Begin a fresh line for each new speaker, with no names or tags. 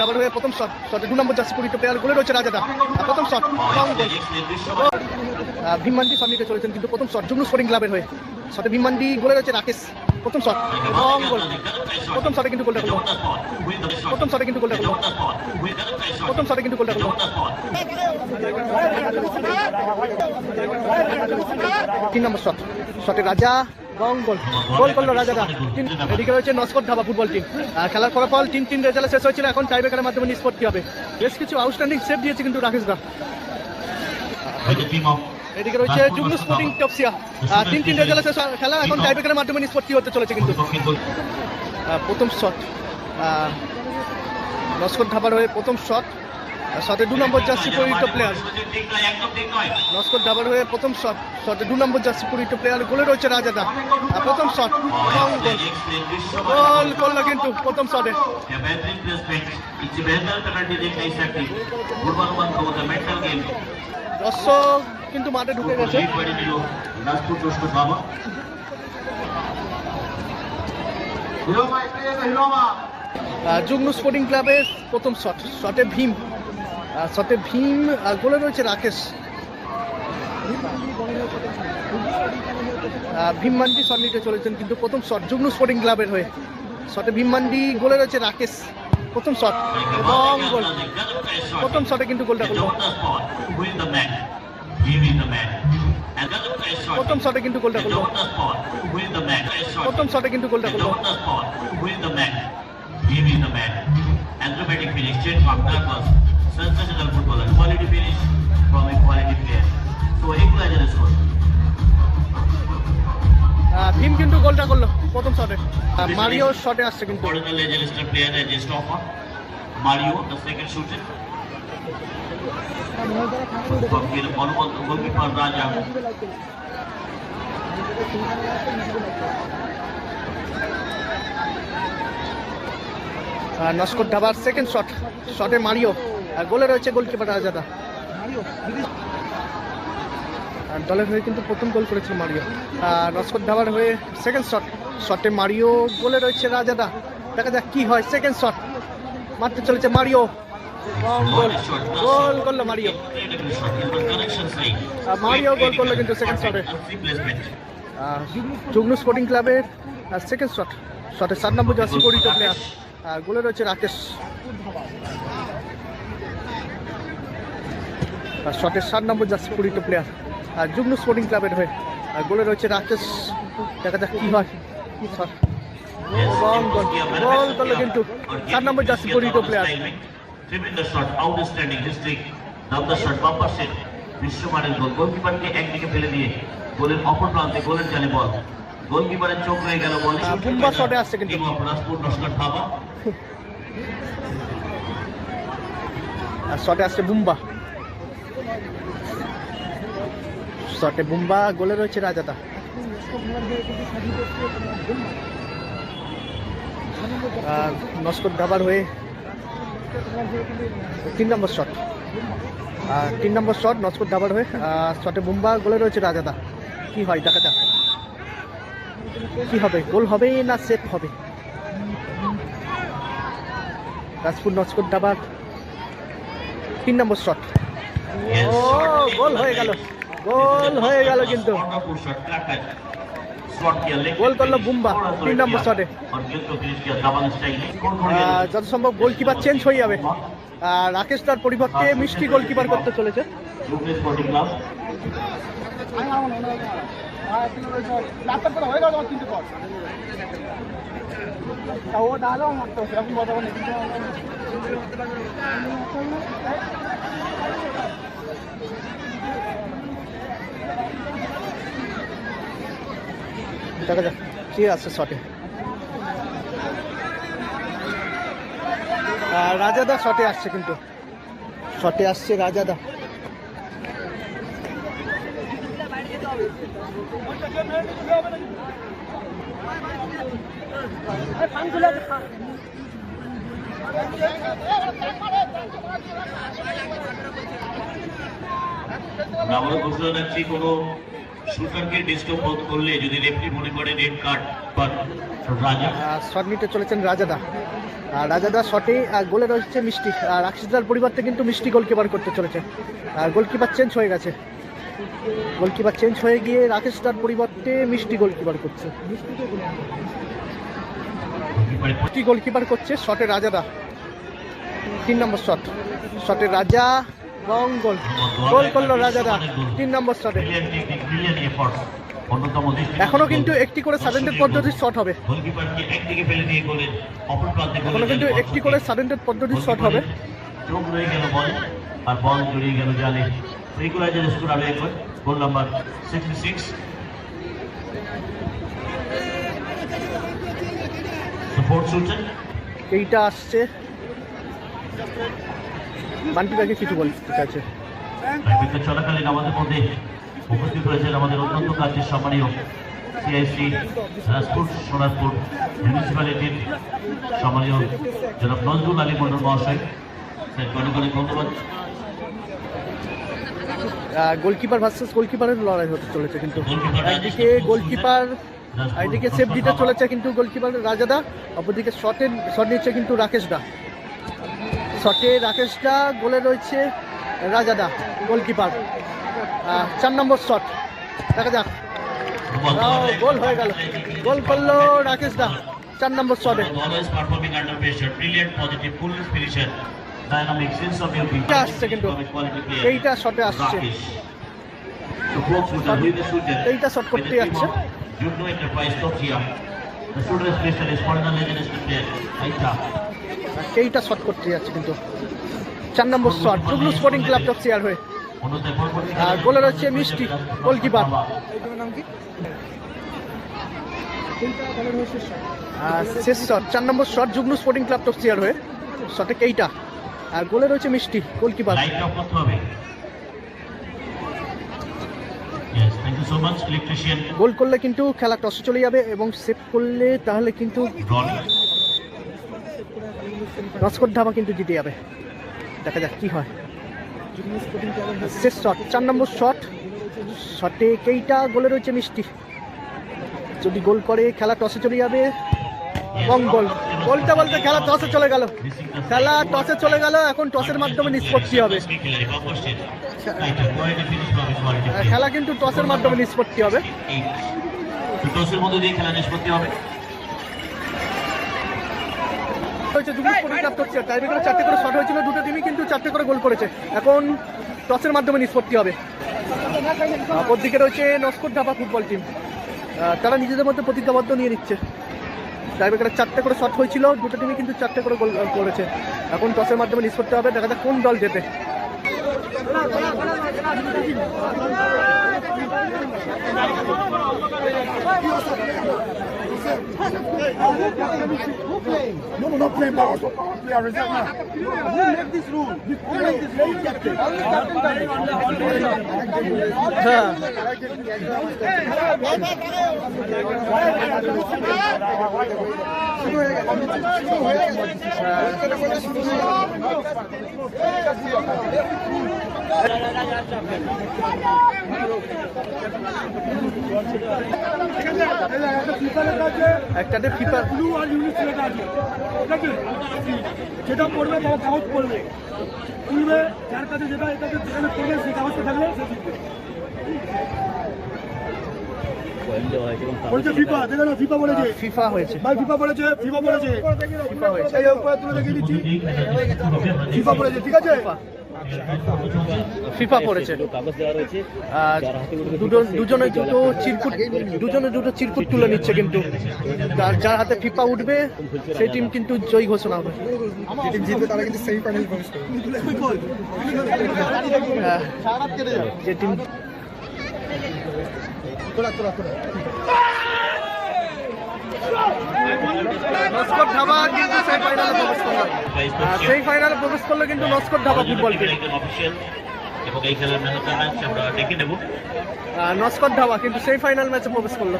Double হয়ে প্রথম shot শটে দু নম্বর জার্সি পরিচিত প্লেয়ার গোলে রয়েছে রাজাদা। প্রথম শট ভীমমান্ডি নিতে চলেছেন, কিন্তু প্রথম শট জুগনু স্পোর্টিং ক্লাবের হয়ে। শটে ভীমমান্ডি গোলে রয়েছে রাকেশ, প্রথম শট লং গোল প্রথম শটে কিন্তু গোলটা করল প্রথম শটে কিন্তু গোলটা করল প্রথম শটে কিন্তু গোলটা করল তিন নম্বর শট শটে রাজা রং গোল। গোল করল তিন এদিকে রয়েছে নস্কর ধাবা ফুটবল টিম খেলার ফলাফল তিন তিন রেজাল্ট শেষ হয়েছিল। এখন টাইব্রেকারের মাধ্যমে নিষ্পত্তি হবে। বেশ কিছু আউটস্ট্যান্ডিং সেভ দিয়েছে কিন্তু রাকেশ দা। এদিকে রয়েছে জুগনু স্পোর্টিং টপসিয়া তিন তিন রেজাল্ট শেষ খেলা এখন টাইব্রেকারের মাধ্যমে নিষ্পত্তি হতে চলেছে কিন্তু। প্রথম শট নস্কর ধাবার হয়ে প্রথম শট শটে দু নম্বর জার্সি পরিহিত প্লেয়ার নস্কর ডাবল হয়ে প্রথম শট শটে দু নম্বর জার্সি পরিহিত প্লেয়ার গোলে রয়েছে রাজাদা। প্রথম শট গোল করল কিন্তু প্রথম শটে দর্শক কিন্তু মাঠে ঢুকে গেছে। যুগ্ম স্পোর্টিং ক্লাবের প্রথম শট শটে ভীম। আহ, শটে ভীম আর গোলে রয়েছে রাকেশ। ভীম মান্ডি শট নিতে চলেছেন কিন্তু প্রথম শট যুগ্ন স্পোর্টিং ক্লাবের হয়ে। শটে ভীম মান্ডি গোলে রয়েছে রাকেশ। প্রথম শট এবং গোল প্রথম শটে কিন্তু গোলটা করল প্রথম শটে কিন্তু গোলটা করল প্রথম শটে কিন্তু গোলটা করল
dramatic finish trademark that was sensational footballer quality finish from a quality player so equalizer score
Bhim কিন্তু গোলটা করল প্রথম শটে মারিও শটে আসছে কিন্তু
Leicester player as a stopper. Mario, the second shooter. Goalkeeper, goalkeeper Raja.
আর নস্কর ধাবার সেকেন্ড শট শটে মারিও আর গোলে রয়েছে গোলকিপার রাজাদা আর দলের হয়ে কিন্তু প্রথম গোল করেছিল মারিও। আর নস্কর ধাবার হয়ে সেকেন্ড শট শটে মারিও, গোলে রয়েছে রাজাদা। দেখা যাক কি হয় সেকেন্ড শট মারতে চলেছে মারিও। গোল গোল করল মারিও। মারিও গোল করল কিন্তু সেকেন্ড শটে
Replacement.
স্পোর্টিং ক্লাবের সেকেন্ড শট শটে সাত নম্বর জার্সি পরিচিত প্লেয়ার আর গোলে রয়েছে রাকেশ আর শটের সাত নম্বর জার্সি পরিচিত প্লেয়ার আর যুগ্ন স্পোর্টিং ক্লাবের হয়ে আর গোলে রয়েছে রাকেশ দেখা যাক কি হয় করল কিন্তু সাত নম্বর player
timing. Tremendous shot, outstanding history. Down the shot, bumper set. বিশ্বমানের গোল গোলকিপারকে একদিকে ফেলে দিয়ে গোলের অপর প্রান্তে গোলের জালে বল গোলকিপারের চোখ গেল বলে
বুম্বা শটে আসছে কিন্তু।
নস্কর
আর শটে আসছে বুম্বা শটে বুম্বা গোলে রয়েছে রাজাদা নস্কর দাবার হয়ে তিন নম্বর শট তিন নম্বর শট নস্কর দাবার হয়ে শটে বুম্বা গোলে রয়েছে রাজাদা কি হয়, দেখা যাক। কি হবে, গোল হবে না সেট হবে? রাজপুর নস্কর দাবার, তিন নম্বর শট ও গোল হয়ে গেল। গোল হয়ে গেল কিন্তু। গোল করল বুম্বা তিন নম্বর শটে যত সম্ভব গোলকিপার চেঞ্জ হয়ে যাবে। আর রাকেশ তার পরিবর্তে মিষ্টি গোলকিপার করতে চলেছে।
ও
দেখা যাক কি আছে শটে। রাজাদা শটে আসছে কিন্তু। শটে আসছে রাজাদা।
আমরা আবারও ঘোষণা রাখছি কোনো শুটারকে ডিস্টার্ব বোধ করলে যদি রেফারি মনে করে রেড কার্ড রাজা?
শট নিতে চলেছেন রাজাদা। আর রাজাদা শটে গোলে রয়েছে মিষ্টি। আর রাক্ষসদার পরিবর্তে কিন্তু মিষ্টি গোলকিপার করতে চলেছে। আর গোলকিপার চেঞ্জ হয়ে গেছে। গোলকিপার চেঞ্জ হয়ে গিয়ে রাকেশদার পরিবর্তে মিষ্টি গোলকিপার করছে।
গোলকিপারের
মিষ্টি গোলকিপার করছে শটে রাজাদা তিন নম্বর শট শটে রাজা রং গোল গোল করল রাজাদা তিন নম্বর শটে এখনও কিন্তু একটি করে সাডেন্টেড পদ্ধতির শট হবে।
এখনও
কিন্তু একটি করে। সাডেন্টেড পদ্ধতির শট হবে।
চোখ রয়ে গেল বল আর বল জড়িয়ে গেল জালে। স্কোর আরও একবার গোল নাম্বার সিক্সটি সিক্স
এইটা আসছে। বান্টি কিছু বল ঠিক আছে।
চলাকালীন আমাদের মধ্যে উপস্থিত রয়েছেন আমাদের অত্যন্ত কাজের সম্মানীয় সিআইসি রাজপুর সোনারপুর মিউনিসিপ্যালিটির সম্মানীয় জনাব নজরুল আলী মন্ডল মহাশয়। অনেক অনেক ধন্যবাদ।
গোলকিপার ভার্সেস গোলকিপারের লড়াই হতে চলেছে কিন্তু। একদিকে গোলকিপার একদিকে সেফ দিতে চলেছে কিন্তু গোলকিপার রাজাদা অপরদিকে শটে শট নিচ্ছে কিন্তু রাকেশ দা। শটে রাকেশ দা গোলে রয়েছে রাজাদা গোলকিপার চার নম্বর শট দেখা যাক। গোল। হয়ে গেল। গোল করল রাকেশ দা চার নম্বর শটে আসছে কিন্তু। এইটা শটে আসছে. এইটা shot করতে যাচ্ছে।
Judo Enterprise Tokyo. The shooter specialist, foreigner legend player. Aita.
এইটা শট করতে যাচ্ছে কিন্তু। চার নম্বর শট জুগলু স্পোর্টিং ক্লাব টপ চেয়ার হয়ে। আর গোলে রয়েছে মিষ্টি, গোলকিপার। আর শেষ শট চার নম্বর শট জুগলু স্পোর্টিং ক্লাব টপ চেয়ার হয়ে। শটে কেইটা আর গোলে রয়েছে মিষ্টি গোলকিপার
লাইট অফ করতে হবে। So much, electrician.
গোল করলে কিন্তু খেলা টসে চলে যাবে এবং সেভ করলে তাহলে কিন্তু. নস্কর ধাবা কিন্তু জিতে যাবে। দেখা যাক কি হয়। শেষ শট চার নম্বর শট শটে কেইটা গোলে রয়েছে মিষ্টি। যদি গোল করে খেলা টসে চলে যাবে এবং গোল বলতে বলতে খেলা টসে চলে গেল। খেলা টসে চলে গেল এখন টসের মাধ্যমে নিষ্পত্তি হবে। খেলা কিন্তু টসের মাধ্যমে নিষ্পত্তি হবে।
টসের মধ্যে দিয়ে খেলা নিষ্পত্তি হবে।
হয়েছে দুটো টাইব্রেকারে চারটে করে শট হয়েছিল দুটো টিমই কিন্তু চারটে করে গোল করেছে। এখন টসের মাধ্যমে নিষ্পত্তি হবে। অপরদিকে রয়েছে নস্কর ধাপা ফুটবল টিম তারা নিজেদের মধ্যে প্রতিজ্ঞাবদ্ধ নিয়ে নিচ্ছে। টাইব্রেকারে চারটে করে শট হয়েছিল, দুটো টিমই কিন্তু চারটে করে গোল করেছে। এখন টসের মাধ্যমে নিষ্পত্তি হবে, দেখা যাক কোন দল জেতে।
No, no, not playing ball. We are reserve now. Who make this rule? Who make this rule, captain?
হ্যাঁ
ব্লু আর ইউনিট লেখা আছে। আছে? যেটা পড়বে তারা কাগজ পড়বে তুলবে যার কাছে যেটা, এটাকে যেখানে পড়বে, সেই কাগজটা থাকলে সে বলেছে ফিফা দেখে না ফিফা বলেছে।
ফিফা হয়েছে।
ভাই ফিফা বলেছে ফিফা বলেছে।
ফিফা হয়েছে।
এই উপরে তুলে দেখিয়ে দিচ্ছি। ফিফা বলেছে ঠিক আছে?
ফিফা পড়েছে। দুজনে দুটো চিরকুট দুজনে দুটো চিরকুট তুলে নিচ্ছে কিন্তু। যার যার হাতে ফিফা উঠবে সেই টিম কিন্তু জয়ী ঘোষণা হবে।
জিতবে তারা
হ্যাঁ, নস্কর ধাবা কিন্তু সেই ফাইনালে প্রবেশ করল। সেই ফাইনালে প্রবেশ করল কিন্তু নস্কর ধাবা ফুটবল টিম
এবং এই খেলার ম্যান অফ দ্য ম্যাচ আমরা ডেকে নেব।
নস্কর ধাবা কিন্তু সেই ফাইনাল ম্যাচে প্রবেশ করল।